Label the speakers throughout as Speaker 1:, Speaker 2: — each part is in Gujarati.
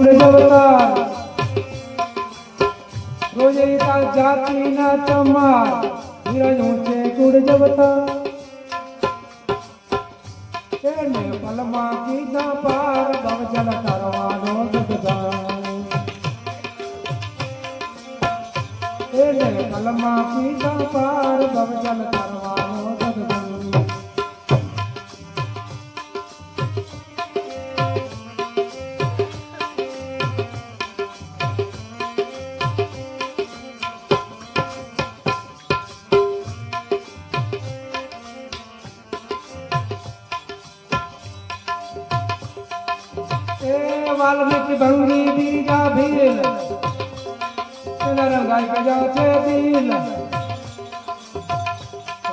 Speaker 1: જવતાર રોજે તાર જાતિના ચમાર ધીરજ ઊંચે ગુડ જવતાર એને પલમાં કીધા પાર ભવજલ કરવાનો જગદાન એને પલમાં કીધા પાર ભવજલ કરવાનો વાલ્મીકી ભંગી બીજા ભીલ. એના રંગાઈ ગજા છે દિલ.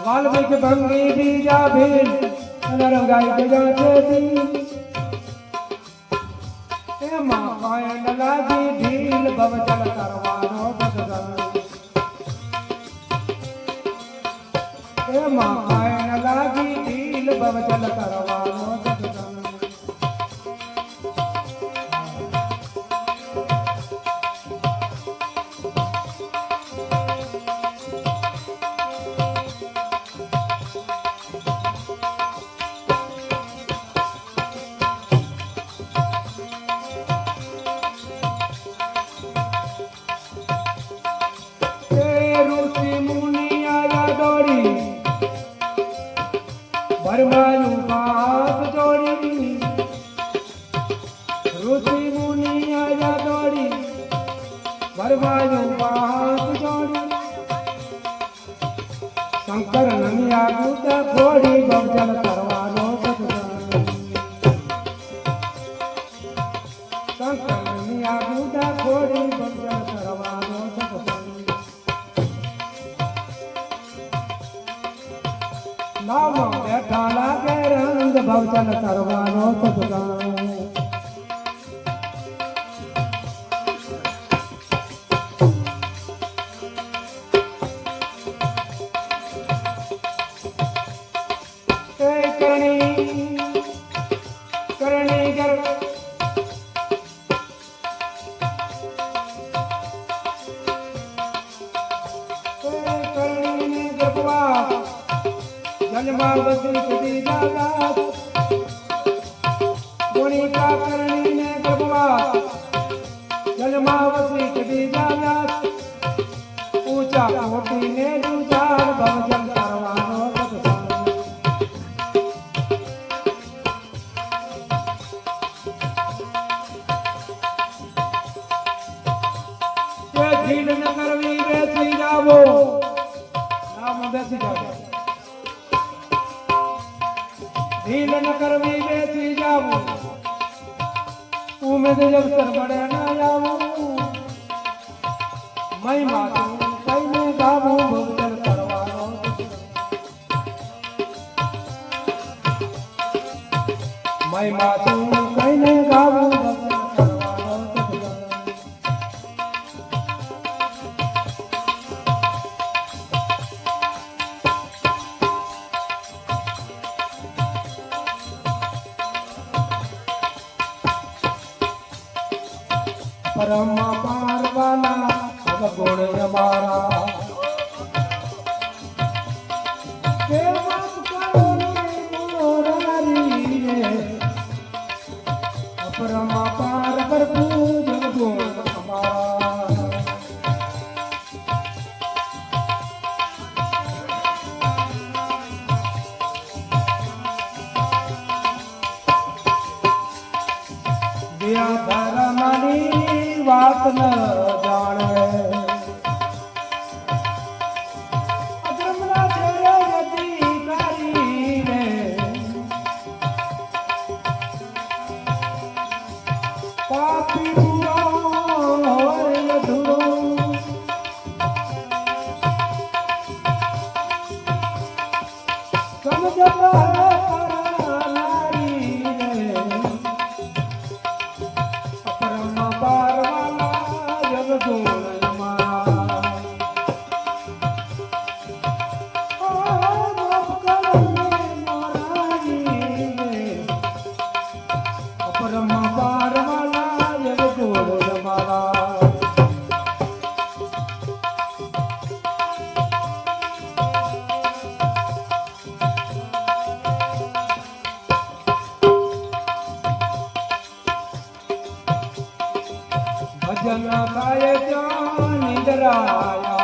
Speaker 1: વાલ્મીકી ભંગી બીજા ભીલ. એના રંગાઈ ગજા છે દિલ. એમાં કાયન લાગી ઢીલ ભવજલ કરવાનો ભગવાન. એમાં કાયન લાગી ઢીલ ભવજલ કરવાનો ભરમાયું હાથ જોડી ઋષિ મુનિ આયા દોડી ભરમાયું રંગ ભવજલ કરવાનો સદગાન એ કરણી કરણી કર જાગા ગુણિકા કરણીને ગપવા જન્માવતી કદી જાગા ઊંચા કરવાનો કે ન કરવી બેસી જાવો. નામ બેસી જાવો ઢીલ ન કરવી બેસી જાવો. ઉમેદ जब મળે ના જાવું મહિમા તું કઈને ગાવું ભવજન કરવાનો. મહિમા તું કઈને પરમ પારવાના સદગુણ અમારા હે ધર્મની નિદ્રાયા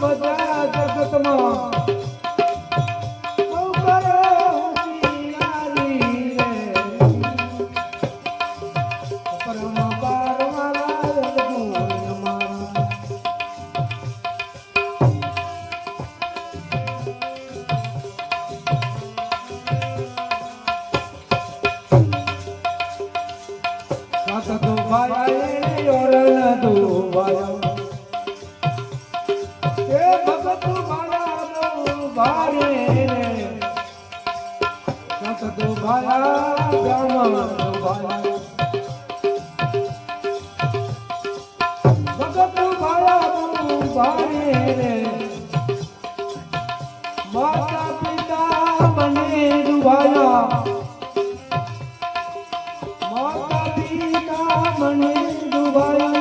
Speaker 1: બધા જગતમાં. पाए पिता बने दुबारा माता पिता बने दुबारा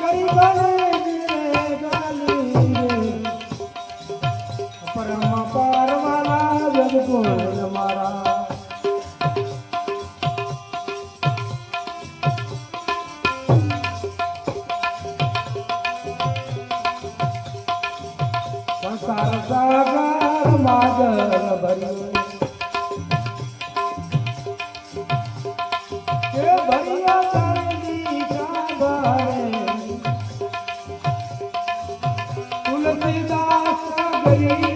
Speaker 1: गरीबन સંસાર સાગર માગર ભર્યું કે ભર્યા ચરણી સાગર